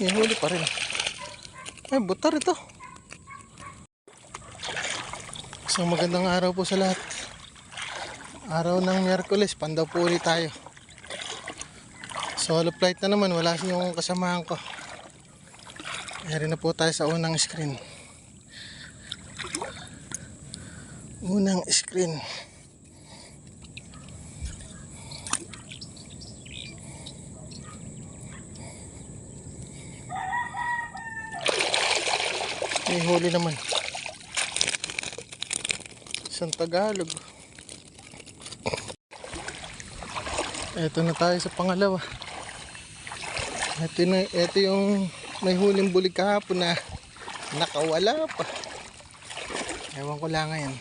May huli pa rin. Ay, butar ito. Isang magandang araw po sa lahat. Araw ng Miyerkules, pandaw po ulit tayo. Solo flight na naman, wala yung kasamahan ko. Eri na po tayo sa unang screen. Unang screen. May huli naman. Isang Tagalog. Ito na tayo sa pangalawa. Ito, na, ito yung may huling bulig kahapon na nakawala pa. Ewan ko lang ngayon.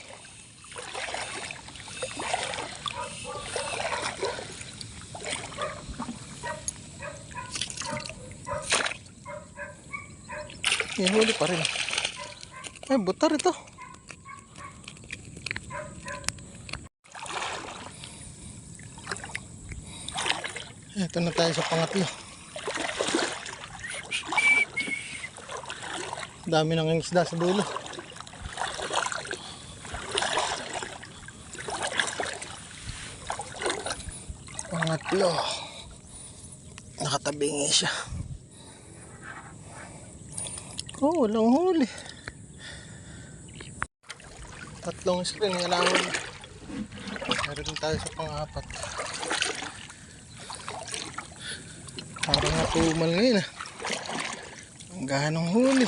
May huli pa rin. Ay, butar ito. Ito na tayo sa pangatlo. Dami ng isda sa dulo. Pangatlo. Nakatabingi siya. Oh, walang huli. Tatlong screen nga lang. Meron tayo sa pang-apat. Parang natumal ngayon ah. Ang ganong huli.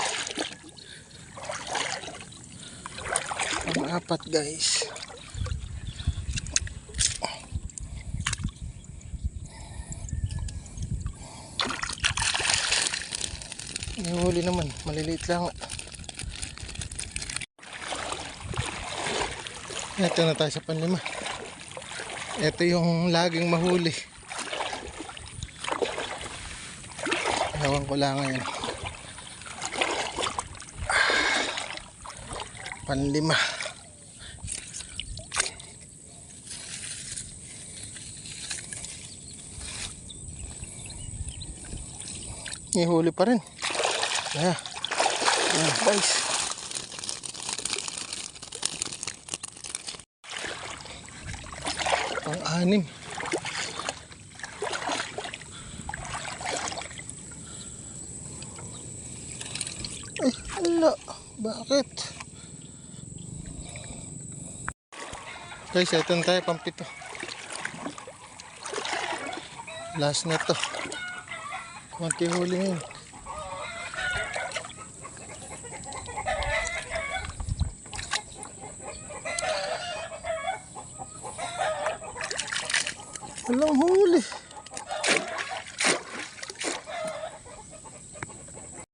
Pang-apat guys. May huli naman. Maliliit lang. Ito na tayo sa panlima. Ito yung laging mahuli. Ewan ko lang ngayon. Panlima. May huli pa rin. Ayan. Ayan, guys. Pang-anim. Ay, wala. Bakit? Guys, ito na tayo, pampito. Last na to. Kunti huli ngayon. Walang huli.